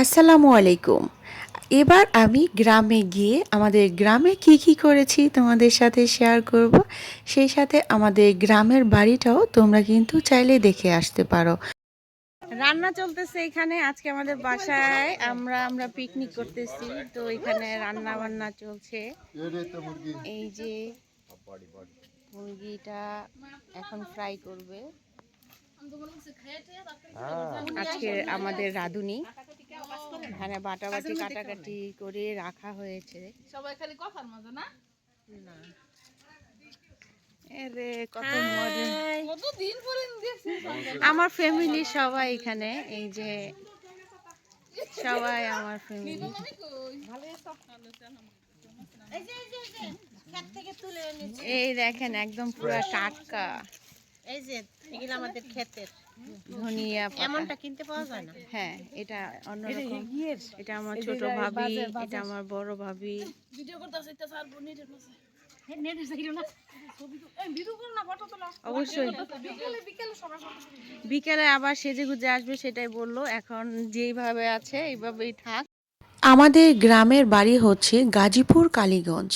আসসালামু আলাইকুম। এবার আমি গ্রামে গিয়ে আমাদের গ্রামে কি কি করেছি তোমাদের সাথে শেয়ার করব, সেই সাথে আমাদের গ্রামের বাড়িটাও তোমরা কিন্তু চাইলে দেখে আসতে পারো। রান্না চলতেছে এখানে, আজকে আমাদের বাসায় আমরা আমরা পিকনিক করতেছি, তো এখানে রান্না বান্না চলছে। এই যে মুরগিটা এখন ফ্রাই করবে। আজকে আমাদের রাঁধুনি। এখানে বাটাবাটি কাটাকাটি করে রাখা হয়েছে। সবাই খালি কথার মজা না? এরে কত মজা। কতদিন আমার ফ্যামিলি সবাই এখানে এই যে সবাই আমার ফ্যামিলি এই দেখেন একদম পুরো টাটকা। এই যে এগুলো আমাদের ক্ষেতের ধনিয়া এমনটা কিনতে পাওয়া যায় না? হ্যাঁ এটা অন্যরকম। এটা আমার ছোট ভাবি এটা আমার বড় ভাবি। ভিডিও করতে আসতে স্যার মাঝে অবশ্যই। বিকেলে বিকেলে বিকেলে আবার সেজে গুজে আসবে সেটাই বলল। এখন যেইভাবে আছে এইভাবেই থাক। আমাদের গ্রামের বাড়ি হচ্ছে গাজীপুর কালীগঞ্জ।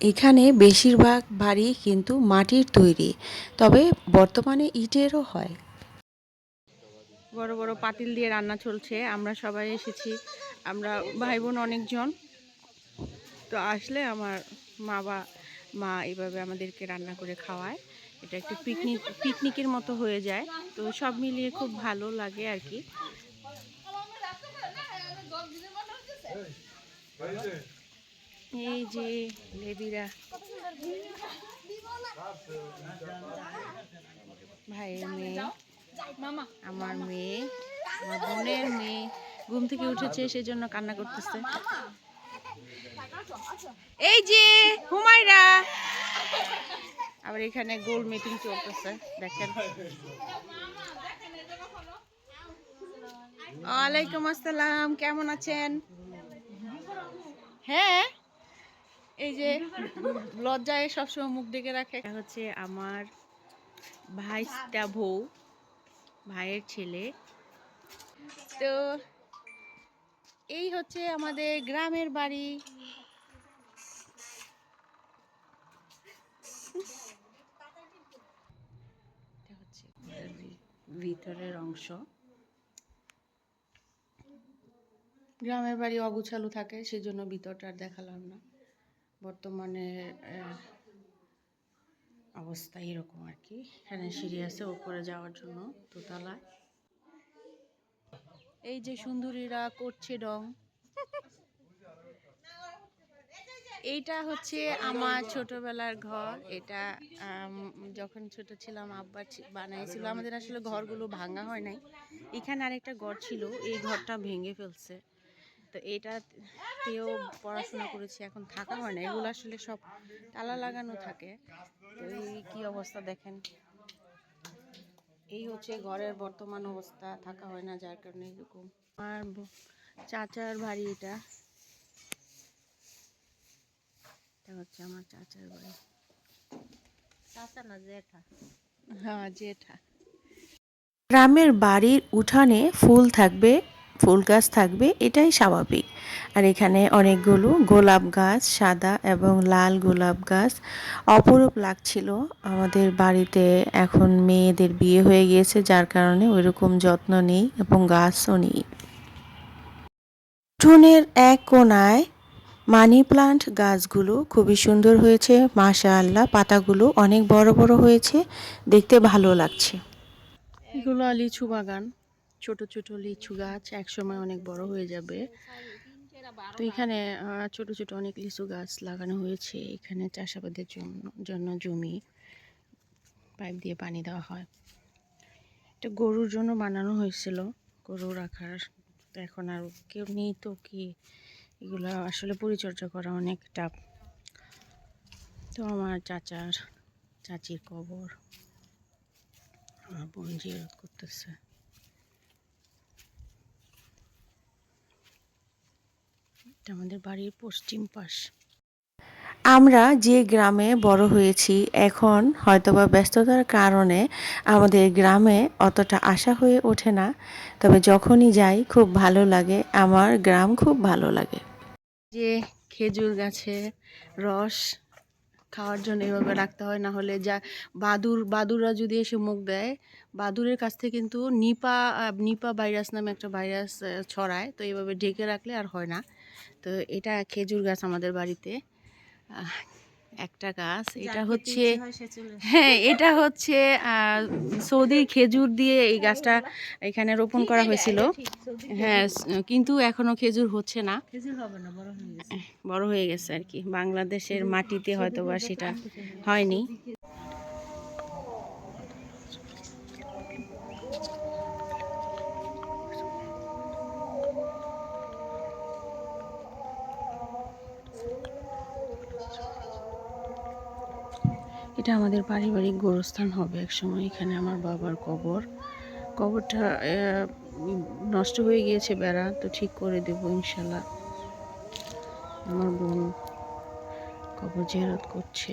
এখানে বেশিরভাগ বাড়ি কিন্তু মাটির তৈরি তবে বর্তমানে ইটেরও হয়। বড় বড় পাতিল দিয়ে রান্না চলছে আমরা সবাই এসেছি আমরা ভাই বোন অনেকজন। তো আসলে আমার মা বা মা এইভাবে আমাদেরকে রান্না করে খাওয়ায়। এটা একটু পিকনিক পিকনিকের মতো হয়ে যায় তো সব মিলিয়ে খুব ভালো লাগে আর কি। এই যে লেবিরা। ভাইয়ের মেয়ে, আমার মেয়ে, আমার বোনের মেয়ে ঘুম থেকে উঠেছে, সেজন্য কান্না করতেছে। এই যে হুমায়রা। আবার এখানে গোল মিটিং চলতেছে, দেখেন। ওয়ালাইকুম আসসালাম, কেমন আছেন? হ্যাঁ এই যে লজ্জায় সবসময় মুখ ডেকে রাখে। এটা হচ্ছে আমার ভাইস্তা বউ ভাইয়ের ছেলে। তো এই হচ্ছে আমাদের গ্রামের বাড়ি। হচ্ছে ভিতরের অংশ। গ্রামের বাড়ি অগুছালু থাকে সেজন্য ভিতরটা আর দেখালাম না। বর্তমানে অবস্থা এরকম আর কি। এখানে সিঁড়ি আছে উপরে যাওয়ার জন্য দোতলায়। এই যে সুন্দরীরা করছে ডং। এইটা হচ্ছে আমার ছোটবেলার ঘর। এটা যখন ছোট ছিলাম, আব্বা বানাইছিল। আমাদের আসলে ঘরগুলো ভাঙা হয় নাই। এখানে আরেকটা ঘর ছিল, এই ঘরটা ভেঙে ফেলছে। তো এটাতেও পড়াশোনা করেছি এখন থাকা হয় না। এগুলো আসলে সব তালা লাগানো থাকে। তো এই কি অবস্থা দেখেন? এই হচ্ছে ঘরের বর্তমান অবস্থা থাকা হয় না যার কারণে এরকম। আর চাচার বাড়ি এটা। এটা হচ্ছে আমার চাচার বাড়ি। চাচা না জেঠা? হ্যাঁ জেঠা। গ্রামের বাড়ির উঠানে ফুল থাকবে ফুল গাছ থাকবে, এটাই স্বাভাবিক। আর এখানে অনেকগুলো গোলাপ গাছ, সাদা এবং লাল গোলাপ গাছ অপরূপ লাগছিল। আমাদের বাড়িতে এখন মেয়েদের বিয়ে হয়ে গিয়েছে, যার কারণে ওইরকম যত্ন নেই এবং গাছও নেই। উঠোনের এক কোনায় মানি প্লান্ট গাছগুলো খুবই সুন্দর হয়েছে মাশা আল্লাহ পাতাগুলো অনেক বড় বড় হয়েছে, দেখতে ভালো লাগছে। এগুলো লিচু বাগান। ছোট ছোট লিচু গাছ একসময় অনেক বড় হয়ে যাবে। তো এখানে ছোট ছোট অনেক লিচু গাছ লাগানো হয়েছে এখানে চাষাবাদের জন্য জমি। পাইপ দিয়ে পানি দেওয়া হয়। এটা গরুর জন্য বানানো হয়েছিল গরু রাখার এখন আর কেউ নেই তো কি? এগুলো আসলে পরিচর্যা করা অনেক টাফ। তো আমার চাচার, চাচির কবর, আমার বোন জিয়ারত করতেছে। এটা আমাদের বাড়ির পশ্চিম পাশ। আমরা যে গ্রামে বড় হয়েছি এখন হয়তোবা ব্যস্ততার কারণে আমাদের গ্রামে অতটা আশা হয়ে ওঠে না। তবে যখনই যাই খুব ভালো লাগে। আমার গ্রাম খুব ভালো লাগে। যে খেজুর গাছে রস খাওয়ার জন্য এভাবে রাখতে হয় না হলে যা বাদুর বাদুররা যদি এসে মুখ দেয় বাদুরের কাছ থেকে কিন্তু নিপা নিপা ভাইরাস নামে একটা ভাইরাস ছড়ায়। তো এইভাবে ঢেকে রাখলে আর হয় না। তো এটা খেজুর গাছ আমাদের বাড়িতে। একটা গাছ এটা হচ্ছে হ্যাঁ এটা হচ্ছে আহ, সৌদির খেজুর দিয়ে এই গাছটা এখানে রোপণ করা হয়েছিল। হ্যাঁ কিন্তু এখনও খেজুর হচ্ছে না। খেজুর হবে না বড় হয়ে গেছে। বড় হয়ে গেছে আর কি। বাংলাদেশের মাটিতে হয়তো বা সেটা হয়নি। এটা আমাদের পারিবারিক গোরস্থান হবে এক সময় এখানে আমার বাবার কবর। কবরটা নষ্ট হয়ে গিয়েছে বেড়া, তো ঠিক করে দেবো ইনশাল্লাহ। আমার বোন কবর জেরত করছে।